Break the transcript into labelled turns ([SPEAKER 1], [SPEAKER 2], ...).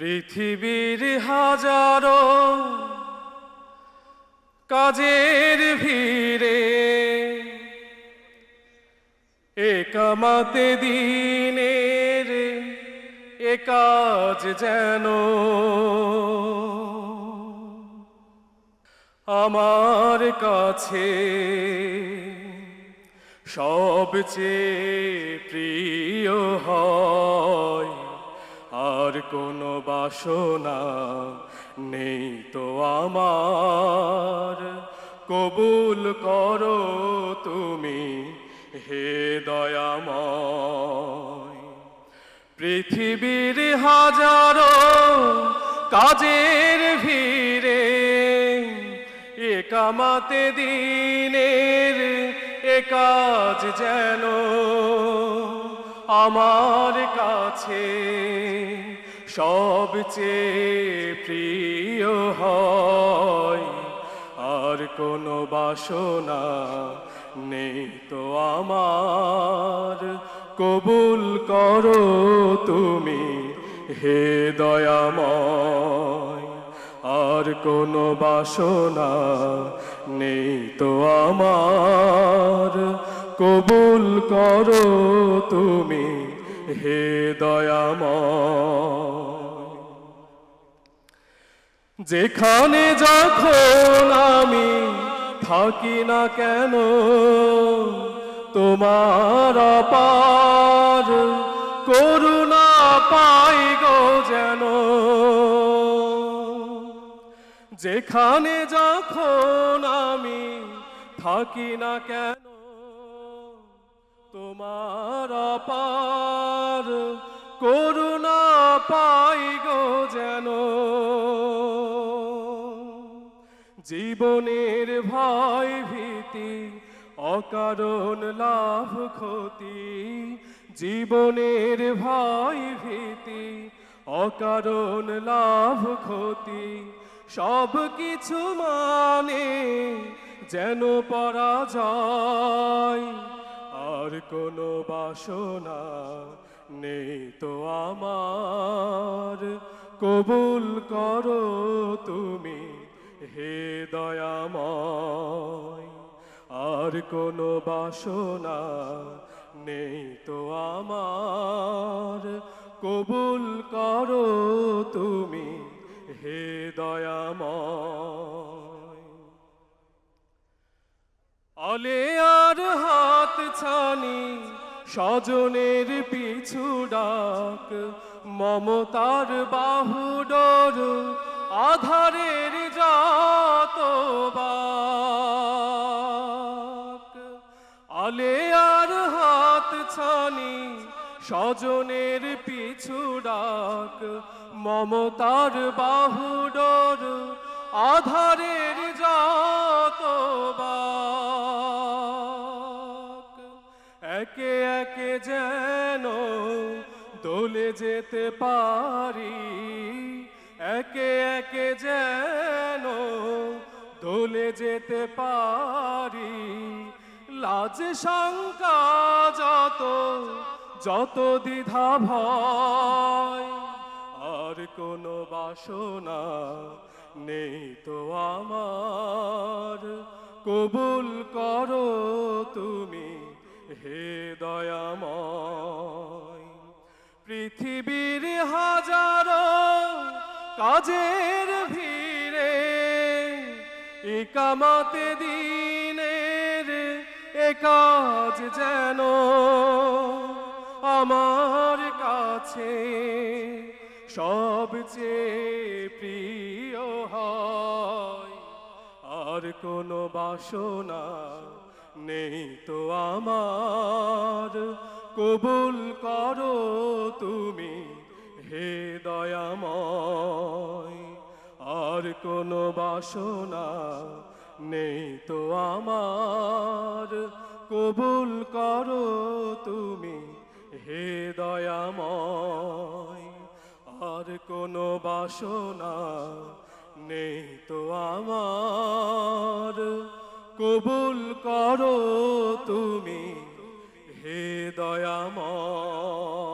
[SPEAKER 1] পৃথিবীর হাজারো কাজের ভিড়ে একামাতে দিনের এ কাজ যেন আমার কাছে সবচেয়ে প্রিয় হয়। কোনো বাসনা নেই তো আমার। কবুল করো তুমি হে দয়াময়। পৃথিবীর হাজারো কাজের ভিড়ে একামাতে দিনের এ কাজ যেন আমার কাছে সবচেয়ে প্রিয় হয়, আর কোনো বাসনা নেই তো আমার। কবুল করো তুমি হে দয়াময়, আর কোনো বাসনা নেই তো আমার। কবুল করো তুমি হে দয়াময়। যেখানে যখন আমি থাকি না কেন, তোমার পার করুণা পাই গো যেন। যেখানে যখন আমি থাকি না কেন তোমার পার করুণা পাই গো যেন। জীবনের ভয় ভীতি, অকারণ লাভ ক্ষতি, জীবনের ভয় ভীতি, অকারণ লাভ ক্ষতি, সব কিছু মানে যেন পরাজয়। আর কোনো বাসনা নেই তো আমার। কবুল করো তুমি, হে দয়াময়। আর কোনো বাসনা নেই তো আমার। কবুল করো তুমি, হে দয়াময়। অলে ছানি স্বজনের পিছু ডাক, মমতার বাহুডোর আধারের যত আলে আর হাত ছানি, স্বজনের পিছু ডাক, মমতার বাহুডোর আধারের যেন দোলে যেতে পারি। একে একে যেন দোলে যেতে পারি। লাজ, শঙ্কা যত যত দ্বিধা, ভয়, আর কোনো বাসনা নেই তো আমার। কবুল করো তুমি। হে দয়াময়, পৃথিবীর হাজারো কাজের ভিড়ে, একামাতে দিনের এ কাজ যেন আমার কাছে সবচেয়ে প্রিয় হয়। আর কোনো বাসনা নেই তো আমার। কবুল করো তুমি, হে দয়াময়। আর কোনো বাসনা নেই তো আমার। কবুল করো তুমি, হে দয়াময়। আর কোনো বাসনা নেই তো আমার। কবুল করো তুমি হে দয়াময়।